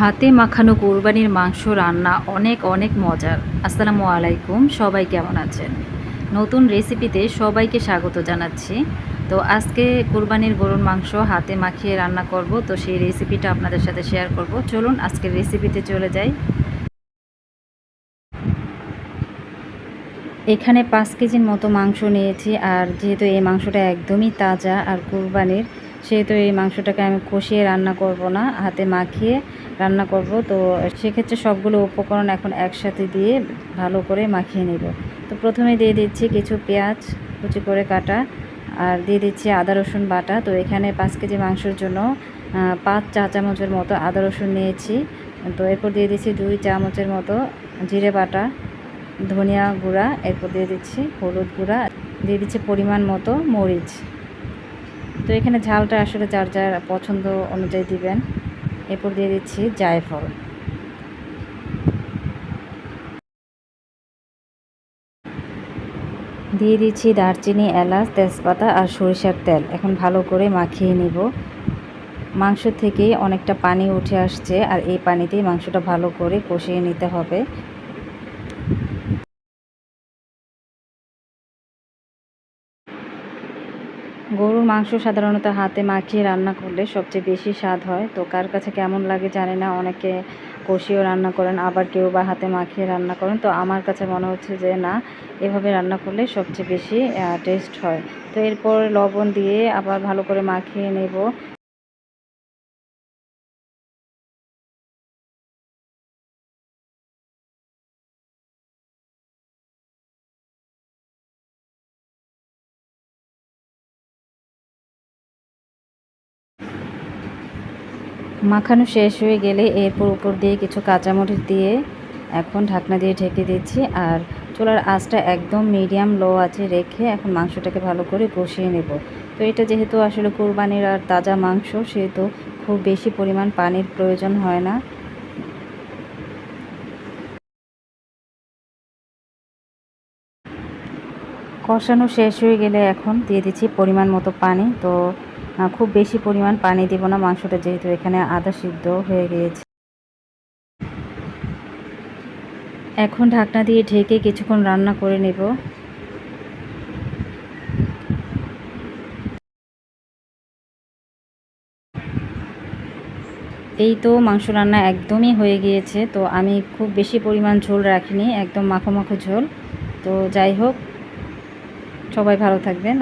হাতে মাখানো কোরবানির মাংস রান্না অনেক অনেক মজার। আসসালামু আলাইকুম, সবাই কেমন আছেন? নতুন রেসিপিতে সবাইকে স্বাগত জানাচ্ছি। তো আজকে কোরবানির গরুর মাংস হাতে মাখিয়ে রান্না করব, তো সেই রেসিপিটা আপনাদের সাথে শেয়ার করব। চলুন আজকের রেসিপিতে চলে যাই। এখানে পাঁচ কেজির মতো মাংস নিয়েছি, আর যেহেতু এই মাংসটা একদমই তাজা আর কুরবানির সেহেতু এই মাংসটাকে আমি কষিয়ে রান্না করব না, হাতে মাখিয়ে রান্না করব। তো সেক্ষেত্রে সবগুলো উপকরণ এখন একসাথে দিয়ে ভালো করে মাখিয়ে নেব। তো প্রথমে দিয়ে দিচ্ছি কিছু পেঁয়াজ, কুচি করে কাটা, আর দিয়ে দিচ্ছি আদা, রসুন বাটা। তো এখানে পাঁচ কেজি মাংসের জন্য পাঁচ চা চামচের মতো আদা, রসুন নিয়েছি। তো এরপর দিয়ে দিচ্ছি দুই চামচের মতো জিরে বাটা, ধনিয়া গুঁড়া। এরপর দিয়ে দিচ্ছি হলুদ গুঁড়া। দিয়ে দিচ্ছি পরিমাণ মতো মরিচ। তো এখানে ঝালটা আসলে যার যার পছন্দ অনুযায়ী দিবেন। এরপর দিয়ে দিচ্ছি জায়ফল। দিয়ে দিচ্ছি দারচিনি, এলাচ, তেজপাতা আর সরিষার তেল। এখন ভালো করে মাখিয়ে নিব। মাংস থেকে অনেকটা পানি উঠে আসছে আর এই পানিতেই মাংসটা ভালো করে কষিয়ে নিতে হবে গরুর মাংস সাধারণত হাতে মাখিয়ে রান্না করলে সবচেয়ে বেশি স্বাদ হয়। তো কার কাছে কেমন লাগে জানি না, অনেকে কষিয়েও রান্না করেন, আবার কেউ বা হাতে মাখিয়ে রান্না করেন। তো আমার কাছে মনে হচ্ছে যে না, এভাবে রান্না করলে সবচেয়ে বেশি টেস্ট হয়। তো এরপর লবণ দিয়ে আবার ভালো করে মাখিয়ে নেব। মাখানো শেষ হয়ে গেলে এরপর উপর দিয়ে কিছু কাঁচামরিচ দিয়ে এখন ঢাকনা দিয়ে ঢেকে দিচ্ছি। আর চুলার আঁচটা একদম মিডিয়াম লো আছে রেখে এখন মাংসটাকে ভালো করে কষিয়ে নেব। তো এটা যেহেতু আসলে কোরবানির আর তাজা মাংস, সেহেতু খুব বেশি পরিমাণ পানির প্রয়োজন হয় না। কষানো শেষ হয়ে গেলে এখন দিয়ে দিচ্ছি পরিমাণ মতো পানি। তো খুব বেশি পরিমাণ পানি দিব না মাংসটা যেহেতু এখানে আদা সিদ্ধ হয়ে গিয়েছে। এখন ঢাকনা দিয়ে ঢেকে কিছুক্ষণ রান্না করে নেব। এই তো মাংস রান্না একদমই হয়ে গিয়েছে, তো আমি খুব বেশি পরিমাণ ঝোল রাখিনি, একদম মাখো মাখো ঝোল। তো যাই হোক, সবাই ভালো থাকবেন।